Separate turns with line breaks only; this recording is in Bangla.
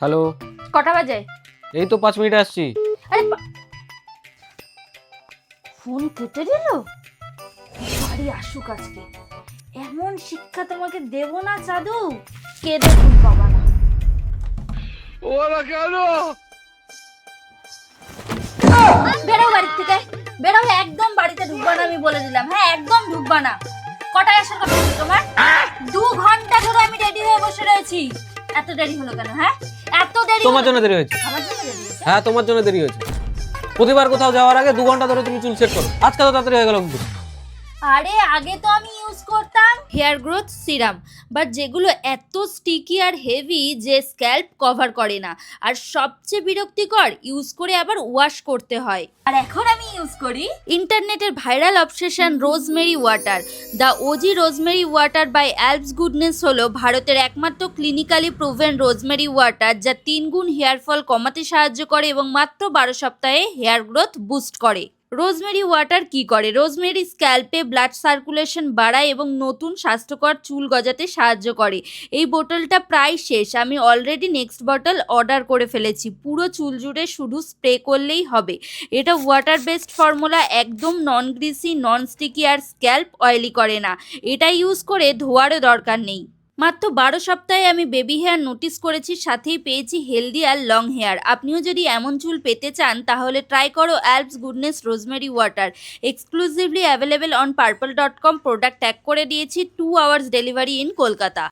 হ্যালো।
কটা বাজে?
এই তো পাঁচ মিনিট আসছি।
আরে ফোন কেটে দিল? বাড়ি আসুক আজকে। এমন শিক্ষা তোমাকে দেব না জাদু কেঁদে ভুল পাবা না। বেরো বাড়ির থেকে। বেরো একদম বাড়িতে ঢুকবা না আমি বলে দিলাম। হ্যাঁ একদম ঢুকবা না। কটায় আসার কথা তোমার? হয়ে বসে রয়েছিস এত দেরি হলো কেন হ্যাঁ? এত দেরি
তোমার জন্য দেরি হয়েছে।
আমার জন্য দেরি হয়েছে?
হ্যাঁ তোমার জন্য দেরি হয়েছে। প্রতিবার কোথাও যাওয়ার আগে দু ঘণ্টা ধরে তুমি চুল সেট করো। আজকে তো তাড়াতাড়ি হয়ে গেল কিন্তু।
আরে, আগে তো আমি ইউজ করতাম হেয়ার গ্রোথ সিরাম বাট যেগুলো এত স্টিকি আর হেভি যে স্ক্যাল্প কভার করে না। আর সবচেয়ে বিরক্তিকর ইউজ করে আবার ওয়াশ করতে হয়। আর এখন আমি ইউজ করি ইন্টারনেটের viral obsession rosemary water the OG rosemary water by Alps goodness হলো ভারতের একমাত্র ক্লিনিক্যালি প্রুভেন রোজমেরি ওয়াটার যা তিন গুণ হেয়ার ফল কমাতে সাহায্য করে এবং মাত্র বারো সপ্তাহে হেয়ার গ্রোথ বুস্ট করে। রোজমেরি ওয়াটার কি করে? রোজমেরি স্ক্যাল্পে ব্লাড সার্কুলেশন বাড়ায় এবং নতুন স্বাস্থ্যকর চুল গজাতে সাহায্য করে। এই বোতলটা প্রায় শেষ। আমি অলরেডি নেক্সট বটল অর্ডার করে ফেলেছি। পুরো চুল জুড়ে শুধু স্প্রে করলেই হবে। এটা ওয়াটার বেসড ফর্মুলা একদম নন গ্রিসি নন স্টিকি আর স্ক্যাল্প অয়েলি করে না। এটা ইউজ করে ধোয়ারও দরকার নেই। মাত্র বারো সপ্তাহে আমি বেবি হেয়ার নোটিস করেছি, সাথেই পেয়েছি হেলদি আর লং হেয়ার আপনিও যদি এমন চুল পেতে চান, তাহলে ট্রাই করো Alps goodness rosemary water exclusively available on Purple dot com product tag করে দিয়েছি two hours delivery in Kolkata